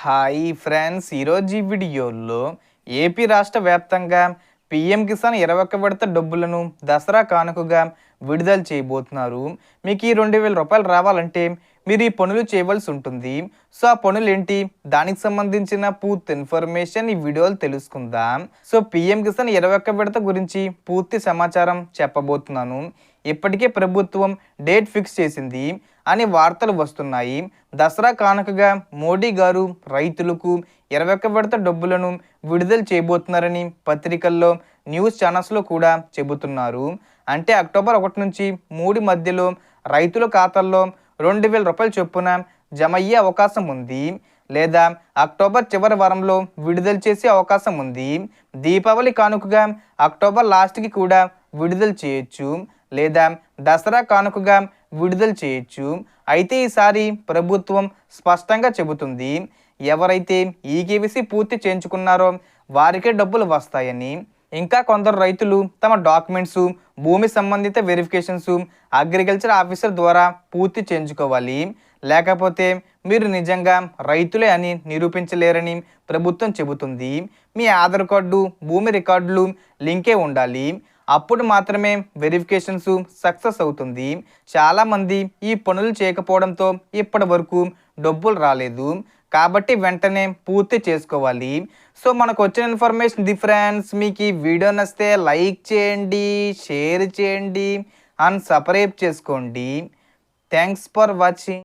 Hi friends ఈరోజు ఈ వీడియోలో ఏపీ రాష్ట్ర వ్యాప్తంగా పిఎం కిసాన్ ఇరవై ఒక్క విడత డబ్బులను దసరా కానుకగా విడుదల చేయబోతున్నారు. మీకు ఈ రెండు వేల రూపాయలు రావాలంటే మీరు ఈ పనులు చేయవలసి ఉంటుంది. సో ఆ పనులు ఏంటి దానికి సంబంధించిన పూర్తి ఇన్ఫర్మేషన్ ఈ వీడియోలో తెలుసుకుందాం. సో పిఎం కిసాన్ ఇరవై ఒక్క విడత గురించి పూర్తి సమాచారం చెప్పబోతున్నాను. ఇప్పటికే ప్రభుత్వం డేట్ ఫిక్స్ చేసింది. అనే వార్తలు వస్తున్నాయి. దసరా కానుకగా మోడీ గారు రైతులకు ఇరవై ఒక్క విడత డబ్బులను విడుదల చేయబోతున్నారని పత్రికల్లో న్యూస్ ఛానల్స్లో కూడా చెబుతున్నారు. అంటే అక్టోబర్ ఒకటి నుంచి మూడు మధ్యలో రైతుల ఖాతాల్లో రెండు వేల రూపాయల చొప్పున జమ అయ్యే అవకాశం ఉంది. లేదా అక్టోబర్ చివరి వారంలో విడుదల చేసే అవకాశం ఉంది. దీపావళి కానుకగా అక్టోబర్ లాస్ట్కి కూడా విడుదల చేయొచ్చు. లేదా దసరా కానుకగా విడుదల చేయొచ్చు. అయితే ఈసారి ప్రభుత్వం స్పష్టంగా చెబుతుంది ఎవరైతే ఈ కేవీసీ పూర్తి చేయించుకున్నారో వారికే డబ్బులు వస్తాయని. ఇంకా కొందరు రైతులు తమ డాక్యుమెంట్స్ భూమి సంబంధిత వెరిఫికేషన్స్ అగ్రికల్చర్ ఆఫీసర్ ద్వారా పూర్తి చేయించుకోవాలి. లేకపోతే మీరు నిజంగా రైతులే అని నిరూపించలేరని ప్రభుత్వం చెబుతుంది. మీ ఆధార్ కార్డు భూమి రికార్డులు లింకే ఉండాలి. అప్పుడు మాత్రమే వెరిఫికేషన్స్ సక్సెస్ అవుతుంది. చాలామంది ఈ పనులు చేయకపోవడంతో ఇప్పటి వరకు డబ్బులు రాలేదు. కాబట్టి వెంటనే పూర్తి చేసుకోవాలి. సో మనకు వచ్చిన ఇన్ఫర్మేషన్ డిఫరెన్స్ మీకు ఈ వీడియో నచ్చితే లైక్ చేయండి షేర్ చేయండి అండ్ సపరేట్ చేసుకోండి. Thanks for watching.